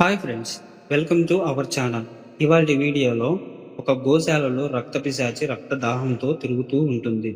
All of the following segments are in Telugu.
Hi friends welcome to our channel. ఇవాళ వీడియోలో ఒక గోశాలలో రక్త పిశాచి రక్త దాహంతో తిరుగుతూ ఉంటుంది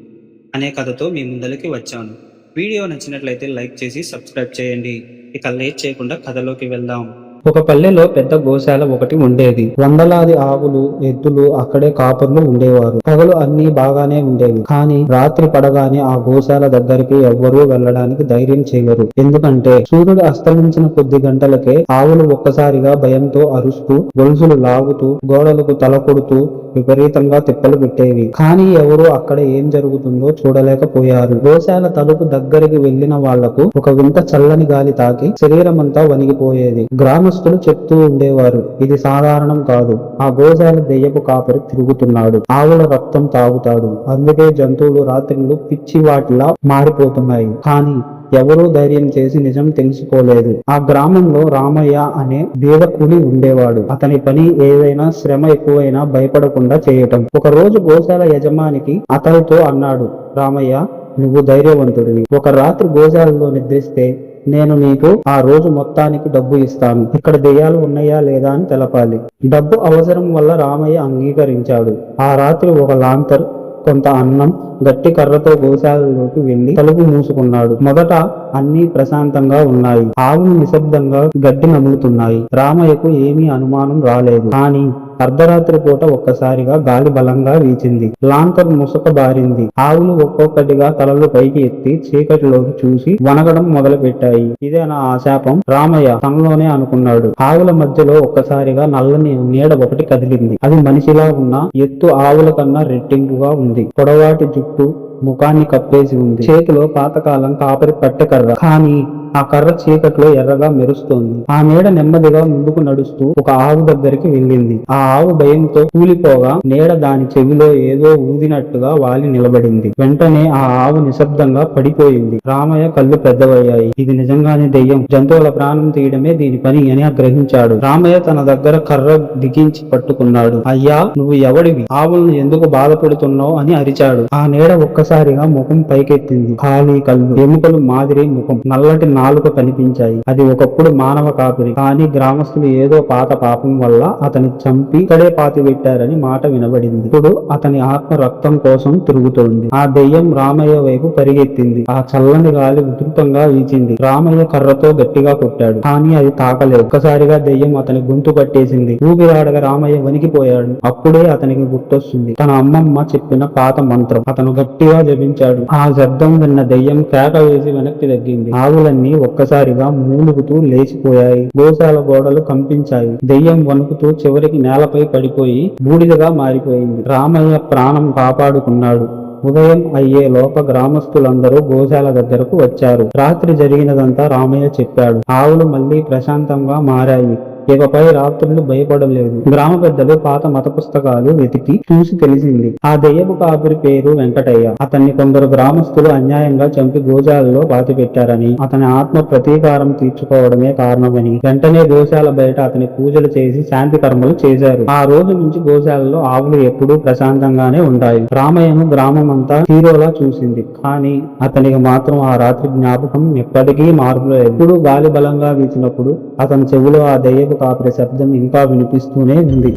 అనే కథతో మీ ముందరికి వచ్చాను. వీడియో నచ్చినట్లయితే లైక్ చేసి సబ్స్క్రైబ్ చేయండి. ఇక లేట్ చేయకుండా కథలోకి వెళ్దాం. ఒక పల్లెలో పెద్ద గోశాల ఒకటి ఉండేది. వందలాది ఆవులు ఎద్దులు అక్కడే కాపర్లు ఉండేవారు. పగలు అన్ని బాగానే ఉండేవి. కానీ రాత్రి పడగానే ఆ గోశాల దగ్గరికి ఎవ్వరూ వెళ్ళడానికి ధైర్యం చేయరు. ఎందుకంటే సూర్యుడు అస్తమించిన కొద్ది గంటలకే ఆవులు ఒక్కసారిగా భయంతో అరుస్తూ గొలుసులు లాగుతూ గోడలకు తల కొడుతూ విపరీతంగా తిప్పలు పెట్టేవి. కానీ ఎవరు అక్కడ ఏం జరుగుతుందో చూడలేకపోయారు. గోశాల తలుపు దగ్గరికి వెళ్ళిన వాళ్ళకు ఒక వింత చల్లని గాలి తాకి శరీరం అంతా వణిగిపోయేది. గ్రామస్తులు చెప్తూ ఉండేవారు ఇది సాధారణం కాదు. ఆ గోశాల దెయ్యపు కాపరి తిరుగుతున్నాడు. ఆవుల రక్తం తాగుతాడు. అందుకే జంతువులు రాత్రిళ్ళు పిచ్చి వాటిలా మారిపోతున్నాయి. కానీ ఎవరూ ధైర్యం చేసి నిజం తెలుసుకోలేదు. ఆ గ్రామంలో రామయ్య అనే బీద ఉండేవాడు. అతని పని ఏదైనా శ్రమ ఎక్కువైనా భయపడకుండా చేయటం. ఒక రోజు గోశాల యజమానికి అతనితో అన్నాడు రామయ్య నువ్వు ధైర్యవంతుడివి. ఒక రాత్రి గోశాలలో నిద్రిస్తే నేను నీకు ఆ రోజు మొత్తానికి డబ్బు ఇస్తాను. ఇక్కడ దెయ్యాలు ఉన్నాయా లేదా అని తెలపాలి. డబ్బు అవసరం వల్ల రామయ్య అంగీకరించాడు. ఆ రాత్రి ఒక లాంతర్ కొంత అన్నం గట్టి కర్రతో గోశాలలోకి వెళ్ళి తలుపు మూసుకున్నాడు. మొదట అన్ని ప్రశాంతంగా ఉన్నాయి. ఆవులు నిశ్శబ్దంగా గడ్డి నములుతున్నాయి. రామయ్యకు ఏమీ అనుమానం రాలేదు. కానీ అర్ధరాత్రి పూట ఒక్కసారిగా గాలి బలంగా వీచింది. లాంతర్ ముసక బారింది. ఆవులు ఒక్కొక్కటిగా తలలు పైకి ఎత్తి చీకటిలోకి చూసి వనగడం మొదలు పెట్టాయి ఇదే నా శాపం రామయ్య తనలోనే అనుకున్నాడు. ఆవుల మధ్యలో ఒక్కసారిగా నల్లని నీడ ఒకటి కదిలింది. అది మనిషిలా ఉన్న ఎత్తు ఆవుల కన్నా రెట్టింపుగా ఉంది. పొడవాటి జుట్టు ముఖాన్ని కప్పేసి ఉంది. చేతిలో పాతకాలం కాపరి పట్టెకర్ర కానీ ఆ కర్ర చీకట్లో ఎర్రగా మెరుస్తోంది. ఆ నీడ నెమ్మదిగా ముందుకు నడుస్తూ ఒక ఆవు దగ్గరికి వెళ్ళింది. ఆ ఆవు భయంతో కూలిపోగా నీడ దాని చెవిలో ఏదో ఊదినట్టుగా వాలి నిలబడింది. వెంటనే ఆ ఆవు నిశ్శబ్దంగా పడిపోయింది. రామయ్య కళ్ళు పెద్దవయ్యాయి. ఇది నిజంగానే దెయ్యం. జంతువుల ప్రాణం తీయడమే దీని పని అని గ్రహించాడు రామయ్య తన దగ్గర కర్ర దిగించి పట్టుకున్నాడు. అయ్యా నువ్వు ఎవడివి? ఆవులను ఎందుకు బాధపడుతున్నావు అని అరిచాడు. ఆ నీడ ఒక్కసారిగా ముఖం పైకెత్తింది. ఖాళీ కళ్ళు ఎముకలు మాదిరి ముఖం నల్లటి నాలుక కనిపించాయి. అది ఒకప్పుడు మానవ కాపురి. కానీ గ్రామస్తులు ఏదో పాత పాపం వల్ల అతని చంపి ఇక్కడే పాతి పెట్టారని మాట వినబడింది. ఇప్పుడు అతని ఆత్మ రక్తం కోసం తిరుగుతోంది. ఆ దెయ్యం రామయ్య వైపు పరిగెత్తింది. ఆ చల్లని గాలి ఉధృతంగా వీచింది. రామయ్య కర్రతో గట్టిగా కొట్టాడు. కానీ అది తాకలేదు. ఒక్కసారిగా దెయ్యం అతని గొంతు పట్టేసింది ఊపిరాడగా రామయ్య వణికిపోయాడు. అప్పుడే అతనికి గుర్తొస్తుంది. తన అమ్మమ్మ చెప్పిన పాత మంత్రం. అతను గట్టిగా జపించాడు. ఆ శబ్దం విన్న దెయ్యం కేక వేసి వెనక్కి తగ్గింది. ఆవులన్నీ ఒక్కసారిగా మూలుగుతూ లేచిపోయాయి. గోశాల గోడలు కంపించాయి. దెయ్యం వణుకుతూ చివరికి నేలపై పడిపోయి బూడిదగా మారిపోయింది. రామయ్య ప్రాణం కాపాడుకున్నాడు. ఉదయం అయ్యే లోప గ్రామస్తులందరూ గోశాల దగ్గరకు వచ్చారు. రాత్రి జరిగినదంతా రామయ్య చెప్పాడు. ఆవులు మళ్ళీ ప్రశాంతంగా మారాయి. ఇకపై రాత్రులు భయపడలేదు గ్రామ పెద్దలు పాత మత పుస్తకాలు వెతికి చూసి తెలిసింది. ఆ దెయ్యపు కాపురి పేరు వెంకటయ్య. అతన్ని కొందరు గ్రామస్తులు అన్యాయంగా చంపి గోశాలలో పాతి పెట్టారని అతని ఆత్మ ప్రతీకారం తీర్చుకోవడమే కారణమని వెంటనే గోశాల బయట అతని పూజలు చేసి శాంతి కర్మలు చేశారు. ఆ రోజు నుంచి గోశాలలో ఆవులు ఎప్పుడూ ప్రశాంతంగానే ఉంటాయి. రామయ్యను గ్రామం అంతా హీరోలా చూసింది. కానీ అతనికి మాత్రం ఆ రాత్రి జ్ఞాపకం ఎప్పటికీ మారలేదు ఎప్పుడు గాలి బలంగా వీచినప్పుడు అతని చెవులో ఆ దెయ్యపు కాపరి శబ్దం ఇంకా వినిపిస్తూనే ఉంది.